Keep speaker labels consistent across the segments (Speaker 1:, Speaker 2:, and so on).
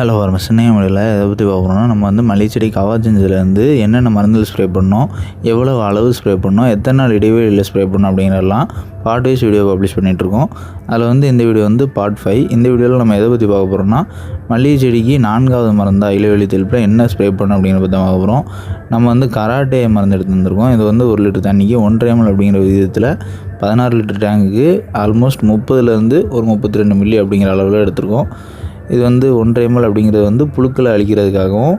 Speaker 1: Hello வர சின்ன முறையில் எதை பற்றி பார்க்குறோம்னா நம்ம வந்து மல்லிச்செடி கவாச்செஞ்சிலேருந்து என்னென்ன மருந்துகள் ஸ்ப்ரே பண்ணோம் எவ்வளோ அளவு ஸ்ப்ரே பண்ணோம் எத்தனை நாள் இடைவெளியில் ஸ்ப்ரே பண்ணோம் அப்படிங்கிறதெல்லாம் பார்ட் வைஸ் வீடியோ பப்ளிஷ் பண்ணிகிட்ருக்கோம் அதில் வந்து இந்த வீடியோ வந்து பார்ட் ஃபைவ் இந்த வீடியோவில் நம்ம எதை பற்றி பார்க்க போகிறோம்னா மல்லிகை செடிக்கு நான்காவது மருந்தாக இலைவெளி தெளிப்பில் என்ன ஸ்ப்ரே பண்ணோம் அப்படிங்கிற பற்றி பார்க்க போகிறோம் நம்ம வந்து கராட்டே மருந்து எடுத்து வந்திருக்கோம் இது வந்து ஒரு லிட்டர் தண்ணிக்கு ஒன்றரை எம்எல் அப்படிங்கிற விதத்தில் பதினாறு லிட்டர் டேங்குக்கு ஆல்மோஸ்ட் முப்பதுலேருந்து ஒரு முப்பத்தி ரெண்டு மில்லி அப்படிங்கிற அளவில் எடுத்திருக்கோம். இது வந்து ஒன்றரை எம்எல் அப்படிங்கிறது வந்து புழுக்களை அழிக்கிறதுக்காகவும்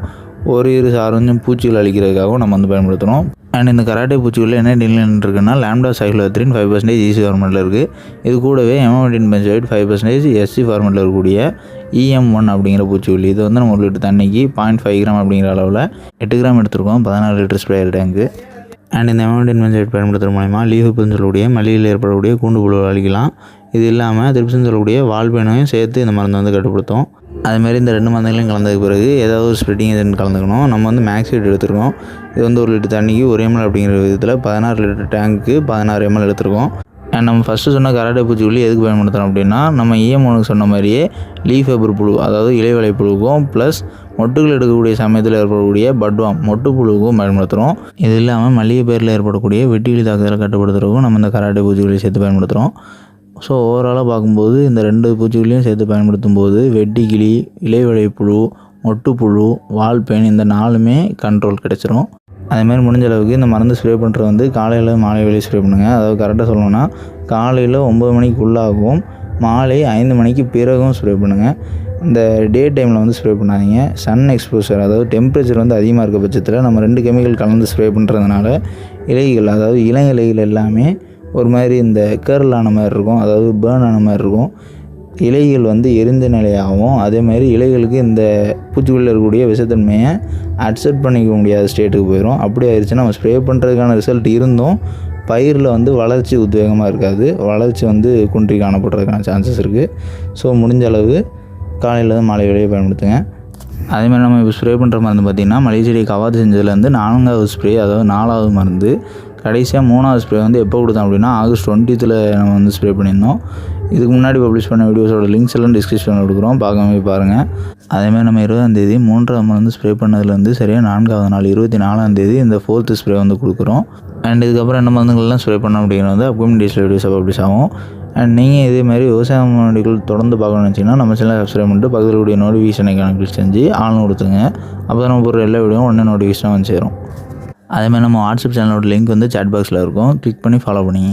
Speaker 1: ஒரு இரு சாரஞ்சும் பூச்சிகள் அழிக்கிறதுக்காகவும் நம்ம வந்து பயன்படுத்துகிறோம் அண்ட் இந்த கராட்டே பூச்சிகளில் என்ன நிலைன்னு இருக்குன்னா lambda cyhalothrin five percentage EC ஃபார்மெட்டில் இருக்குது இது கூடவே emamectin benzoate five percentage SC ஃபார்மெட்டில் இருக்கக்கூடிய இஎம் ஒன் அப்படிங்கிற பூச்சிக்கொல்லி இது வந்து நம்ம ஒரு லிட்டர் தண்ணிக்கு பாயிண்ட் ஃபைவ் கிராம் அப்படிங்கிற அளவில் எட்டு கிராம் எடுத்திருக்கோம் பதினாறு லிட்டர் ஸ்ப்ரேயர் டேங்க்கு அண்ட் இந்த எமோடின் பென்சைட் பயன்படுத்துகிற மூலயமா லீஃபுன்னு சொல்லக்கூடிய மல்லியில் ஏற்படக்கூடிய கூண்டு புழு அழிக்கலாம். இது இல்லாமல் திருப்சின்னு சொல்லக்கூடிய வால்பேனையும் சேர்த்து இந்த மருந்தை வந்து கட்டுப்படுத்தும். அதுமாரி இந்த ரெண்டு மருந்துகளையும் கலந்ததுக்கு பிறகு ஏதாவது ஒரு ஸ்ப்ரெட்டிங் எதுன்னு கலந்துக்கணும். நம்ம வந்து மேக்ஸைட் எடுத்துருக்கோம். இது வந்து ஒரு லிட்டர் தண்ணிக்கு ஒரு எம்எல் அப்படிங்கிற விதத்தில் பதினாறு லிட்டர் டேங்க்கு பதினாறு எம்எல் எடுத்திருக்கோம். அண்ட் நம்ம ஃபஸ்ட்டு சொன்ன கராட்டை பூச்சிக்கொல்லி எதுக்கு பயன்படுத்துகிறோம் அப்படின்னா நம்ம இஎம்ஒனுக்கு சொன்ன மாதிரியே லீஃப் ஃபேபர் புழு அதாவது இலைவலை புழுவுக்கும் ப்ளஸ் மொட்டுகள் எடுக்கக்கூடிய சமயத்தில் ஏற்படக்கூடிய பட்வாம் மொட்டு புழுவுக்கும் பயன்படுத்துகிறோம் இது இல்லாமல் மல்லிகை பயிரில் ஏற்படக்கூடிய வெட்டிக்கிளி தாக்குதலை கட்டுப்படுத்துறதுக்கும் நம்ம இந்த கராட்டை பூச்சிக்கொல்லி சேர்த்து பயன்படுத்துகிறோம் ஸோ ஓவராலாக பார்க்கும்போது இந்த ரெண்டு பூச்சிகளையும் சேர்த்து பயன்படுத்தும் போது வெட்டிக்கிளி இலைவழி புழு மொட்டுப்புழு வால்பேன் இந்த நாலுமே கண்ட்ரோல் கிடச்சிரும். அதேமாதிரி முடிஞ்ச அளவுக்கு இந்த மருந்து ஸ்ப்ரே பண்ணுறது வந்து காலையில் மாலை வேலையை ஸ்ப்ரே பண்ணுங்கள் அதாவது கரெக்டாக சொல்லணும்னா காலையில் ஒம்பது மணிக்குள்ளாகவும் மாலை ஐந்து மணிக்கு பிறகும் ஸ்ப்ரே பண்ணுங்கள் இந்த டே டைமில் வந்து ஸ்ப்ரே பண்ணாதீங்க. சன் எக்ஸ்போசர் அதாவது டெம்பரேச்சர் வந்து அதிகமாக இருக்க பட்சத்தில் நம்ம ரெண்டு கெமிக்கல் கலந்து ஸ்ப்ரே பண்ணுறதுனால இலைகள் அதாவது இளம் இலைகள் எல்லாமே ஒரு மாதிரி இந்த கேர்ல் ஆன மாதிரி இருக்கும் அதாவது பேர்ன் ஆன மாதிரி இருக்கும். இலைகள் வந்து எரிந்த நிலையாகவும் அதே மாதிரி இலைகளுக்கு இந்த பூச்சிக்குள்ளே இருக்கக்கூடிய விஷத்தன்மையை அக்செப்ட் பண்ணிக்க முடியாத ஸ்டேட்டுக்கு போயிடும் அப்படி ஆயிடுச்சுன்னா நம்ம ஸ்ப்ரே பண்ணுறதுக்கான ரிசல்ட் இருந்தும் பயிரில் வந்து வளர்ச்சி உத்வேகமாக இருக்காது. வளர்ச்சி வந்து குன்றி காணப்படுறதுக்கான சான்சஸ் இருக்குது ஸோ முடிஞ்ச அளவு காலையில் மாலை வேலையை பயன்படுத்துங்க. அதேமாதிரி நம்ம இப்போ ஸ்ப்ரே பண்ணுற மருந்து பார்த்திங்கன்னா மளிகை செடியை கவாத்து செஞ்சதுலேருந்து நான்காவது ஸ்ப்ரே அதாவது நாலாவது மருந்து கடைசியாக மூணாவது ஸ்ப்ரே வந்து எப்போ கொடுத்தோம் அப்படின்னா ஆகஸ்ட் டுவெண்ட்டித்தில் நம்ம வந்து ஸ்ப்ரே பண்ணியிருந்தோம். இதுக்கு முன்னாடி பப்ளிஷ் பண்ண வீடியோஸோட லிங்க்ஸ் எல்லாம் டிஸ்கிரிப்ஷனில் கொடுக்குறோம். பார்க்காம போய் பாருங்கள் அதேமாதிரி நம்ம இருபதாந்தேதி மூன்றாவது மருந்து ஸ்ப்ரே பண்ணதுலேருந்து சரியாக நான்காவது நாள் இருபத்தி நாலாம் தேதி இந்த ஃபோர்த்து ஸ்ப்ரே வந்து கொடுக்குறோம். அண்ட் இதுக்கப்புறம் என்ன மருந்துகள்லாம் ஸ்ப்ரே பண்ண அப்படிங்கிறது வந்து அப்கமிங் டேஸில் வீடியோஸாக பப்ளிஷ் ஆகும். அண்ட் நீங்கள் இதே மாதிரி விவசாய முன்னாடிகள் தொடர்ந்து பார்க்கணும்னு நினச்சிங்கன்னா நம்ம சேனல் சப்ஸ்கிரைப் பண்ணிட்டு பக்கத்தில் கூடிய நோட்டிஃபிகேஷனை கிளிக் செஞ்சு ஆன் கொடுத்துங்க அப்போ தான் நம்ம போகிற எல்லா வீடியோ உடனே நோட்டிஃபிகேஷனாக வந்து சேரும். அதேமாதிரி நம்ம வாட்ஸ்அப் சேனலோட லிங்க் வந்து சாட் பாக்ஸில் இருக்கும். கிளிக் பண்ணி ஃபாலோ பண்ணிங்க.